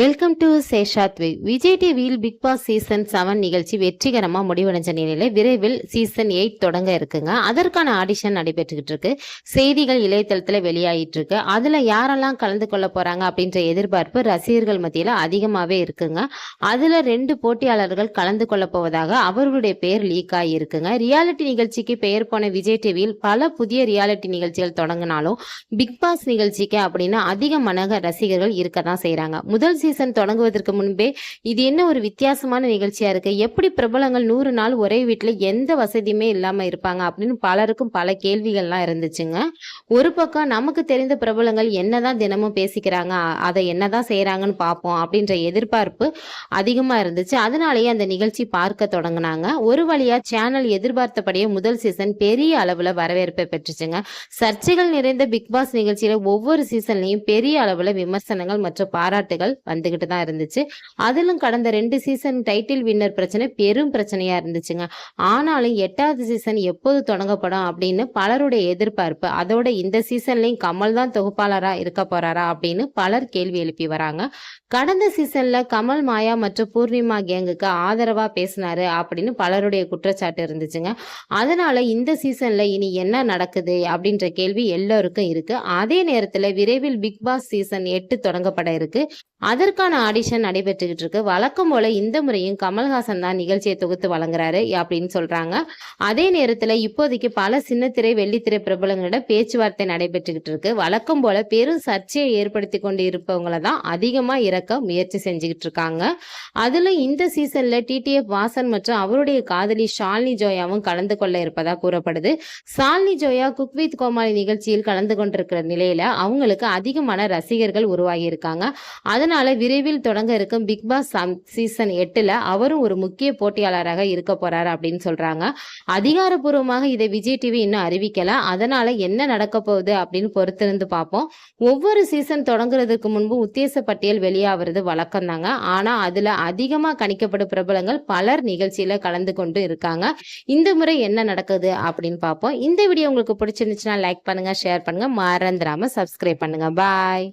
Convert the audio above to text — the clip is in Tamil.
வெல்கம் டு சேஷாத்வி விஜய் டிவியில் பிக் பாஸ் சீசன் செவன் நிகழ்ச்சி வெற்றிகரமாக முடிவடைஞ்ச நிலையில் விரைவில் சீசன் எயிட் தொடங்க இருக்குங்க. அதற்கான ஆடிஷன் நடைபெற்றுக்கிட்டு இருக்கு. செய்திகள் இளையதளத்தில் வெளியாகிட்டு இருக்கு. அதில் யாரெல்லாம் கலந்து கொள்ள போகிறாங்க அப்படின்ற எதிர்பார்ப்பு ரசிகர்கள் மத்தியில் அதிகமாகவே இருக்குங்க. அதில் ரெண்டு போட்டியாளர்கள் கலந்து கொள்ள போவதாக அவர்களுடைய பெயர் லீக் ஆகியிருக்குங்க ரியாலிட்டி நிகழ்ச்சிக்கு பெயர் போன விஜய் டிவியில் பல புதிய ரியாலிட்டி நிகழ்ச்சிகள் தொடங்கினாலும் பிக் பாஸ் நிகழ்ச்சிக்கு அப்படின்னா அதிக மனக ரசிகர்கள் இருக்க தான் செய்கிறாங்க முதல் சீசன் தொடங்குவதற்கு முன்பே இது என்ன ஒரு வித்தியாசமான நிகழ்ச்சியா இருக்கு? எப்படி பிரபலங்கள் நூறு நாள் ஒரே வீட்டில் எந்த வசதியுமே இல்லாம இருப்பாங்க? அப்படின்னு பலருக்கும் பல கேள்விகள்லாம் இருந்துச்சுங்க. ஒரு பக்கம் நமக்கு தெரிந்த பிரபலங்கள் என்னதான் தினமும் பேசிக்கிறாங்க அதை என்னதான் செய்கிறாங்கன்னு பார்ப்போம் அப்படின்ற எதிர்பார்ப்பு அதிகமா இருந்துச்சு. அதனாலேயே அந்த நிகழ்ச்சி பார்க்க தொடங்கினாங்க. ஒரு வழியா சேனல் எதிர்பார்த்தபடியே முதல் சீசன் பெரிய அளவுல வரவேற்பை பெற்றுச்சுங்க. சர்ச்சைகள் நிறைந்த பிக் பாஸ் நிகழ்ச்சியில ஒவ்வொரு சீசன்லயும் பெரிய அளவுல விமர்சனங்கள் மற்றும் பாராட்டுகள் வந்துகிட்டு தான் இருந்துச்சு. அதிலும் கடந்த ரெண்டு சீசன் டைட்டில் வின்னர் பிரச்சனை பெரும் பிரச்சனையா இருந்துச்சுங்க. ஆனாலும் எட்டாவது சீசன் எப்போது தொடங்கப்படும் அப்படின்னு பலருடைய எதிர்பார்ப்பு அதோட இந்த சீசன்லயும் கமல் தான் தொகுப்பாளரா இருக்க போறாரா அப்படின்னு பலர் கேள்வி எழுப்பி வராங்க. கடந்த சீசன்ல கமல் மாயா மற்றும் பூர்ணிமா கேங்குக்கு ஆதரவா பேசினாரு அப்படின்னு பலருடைய குற்றச்சாட்டு இருந்துச்சுங்க. அதனால இந்த சீசன்ல இனி என்ன நடக்குது அப்படின்ற கேள்வி எல்லோருக்கும் இருக்கு. அதே நேரத்துல விரைவில் பிக் பாஸ் சீசன் எட்டு தொடங்கப்பட இருக்கு. அதற்கான ஆடிஷன் நடைபெற்றுக்கிட்டு இருக்கு. வழக்கம் போல இந்த முறையும் கமல்ஹாசன் தான் நிகழ்ச்சியை தொகுத்து வழங்குறாரு அப்படின்னு சொல்றாங்க. அதே நேரத்துல இப்போதைக்கு பல சின்னத்திரை வெள்ளித்திரை பிரபலங்களிடம் பேச்சுவார்த்தை நடைபெற்றுக்கிட்டு இருக்கு. வழக்கம் போல பெரும் சர்ச்சையை ஏற்படுத்தி கொண்டு இருப்பவங்கள தான் அதிகமா இறக்க முயற்சி செஞ்சுக்கிட்டு இருக்காங்க. அதுல இந்த சீசன்ல டிடிஎஃப் வாசன் மற்றும் அவருடைய காதலி ஷாலினி ஜோயாவும் கலந்து கொள்ள இருப்பதா கூறப்படுது. ஷாலினி ஜோயா குக் வித் கோமாளி நிகழ்ச்சியில் கலந்து கொண்டிருக்கிற நிலையில அவங்களுக்கு அதிகமான ரசிகர்கள் உருவாகி இருக்காங்க. அதனால விரைவில் தொடங்க இருக்கும் பிக் பாஸ் சீசன் எட்டுல அவரும் ஒரு முக்கிய போட்டியாளராக இருக்க போறாரு அப்படின்னு சொல்றாங்க. அதிகாரப்பூர்வமாக இதை விஜய் டிவி இன்னும் அறிவிக்கல. அதனால என்ன நடக்க போகுது அப்படின்னு பொறுத்திருந்து பார்ப்போம். ஒவ்வொரு சீசன் தொடங்குறதுக்கு முன்பு உத்தேச பட்டியல் வெளியாகிறது வழக்கம் தாங்க. ஆனா அதுல அதிகமா கணிக்கப்படும் பிரபலங்கள் பலர் நிகழ்ச்சியில கலந்து கொண்டு இருக்காங்க. இந்த முறை என்ன நடக்குது அப்படின்னு பார்ப்போம். இந்த வீடியோ உங்களுக்கு பிடிச்சிருந்துச்சுன்னா லைக் பண்ணுங்க ஷேர் பண்ணுங்க. மறந்துடாம சப்ஸ்கிரைப் பண்ணுங்க. பாய்